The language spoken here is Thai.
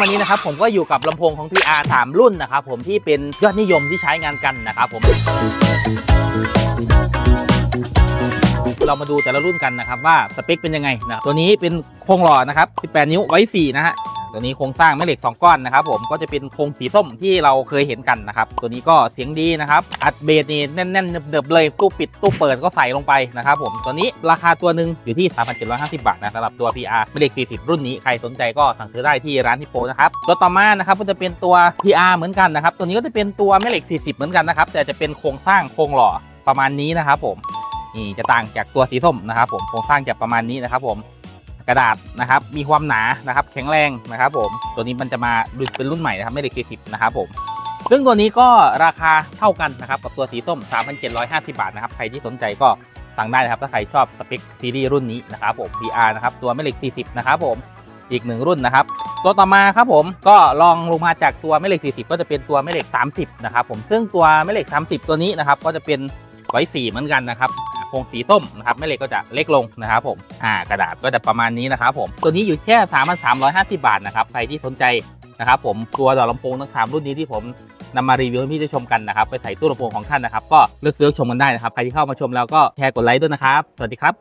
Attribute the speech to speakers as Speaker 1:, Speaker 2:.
Speaker 1: วันนี้นะครับผมก็อยู่กับลำโพงของ PR 3 รุ่นนะครับผมที่เป็นยอดนิยมที่ใช้งานกันนะครับผม เรามาดูแต่ละรุ่นกันนะครับว่าสเปคเป็นยังไงนะตัวนี้เป็นโครงหล่อนะครับ 18 นิ้วไว้4นะฮะ ตัวนี้โครงสร้างแม่เหล็ก 2 ก้อนนะครับผมก็จะเป็นโครงสีส้มที่เราเคยเห็นกันนะครับตัวนี้ก็เสียงดีนะครับอัดเบสนี่แน่นๆเดิบๆเลยตู้ปิดตู้เปิดก็ใส่ลงไปนะครับผมตัวนี้ราคาตัวหนึ่งอยู่ที่ 3,750 บาทนะสำหรับตัว PR แม่เหล็ก 40 รุ่นนี้ใครสนใจก็สั่งซื้อได้ที่ร้านที่โปรนะครับตัวต่อมานะครับก็จะเป็นตัว PR เหมือนกันนะครับตัวนี้ก็จะเป็นตัวแม่เหล็ก 40 เหมือนกันนะครับแต่จะเป็นโครงสร้างโครงหล่อประมาณนี้นะครับผมนี่จะต่างจากตัวสีส้มนะครับผมโครงสร้างจะประมาณนี้นะครับผม กระดาษนะครับ มีความหนานะครับ แข็งแรงนะครับ ผม ตัวนี้มันจะมาดูเป็นรุ่นใหม่นะครับ ไม่ได้เคสิบนะครับผมซึ่งตัวนี้ก็ราคาเท่ากันนะครับกับตัวสีส้ม 3,750 บาทนะครับ ใครที่สนใจก็สั่งได้นะครับ ถ้าใครชอบสเปคซีรีส์รุ่นนี้นะครับผม PR นะครับตัวแม่เหล็ก 40 นะครับผมอีกหนึ่งรุ่นนะครับ ตัวต่อมาครับผมก็ลองลงมาจากตัวแม่เหล็ก 40 ก็จะเป็นตัวแม่เหล็ก 30 นะครับผมซึ่งตัวแม่เหล็ก 30 ตัวนี้นะครับก็จะเป็นไว้สีเหมือนกันนะครับ ครงสีส้มนะครับแม่เหล็กก็จะเล็กลงนะครับผมอ่ากระดาษก็จะประมาณนี้นะครับผมตัวนี้อยู่แค่ 3,350 บาทนะครับใครที่สนใจนะครับผมตัวดอกลำโพงทั้งสามรุ่นนี้ที่ผมนำมารีวิวให้พี่ได้ชมกันนะครับไปใส่ตู้ลำโพงของท่านนะครับก็เลือกซื้อชมกันได้นะครับใครที่เข้ามาชมแล้วก็แชร์กดไลค์ด้วยนะครับ สวัสดีครับ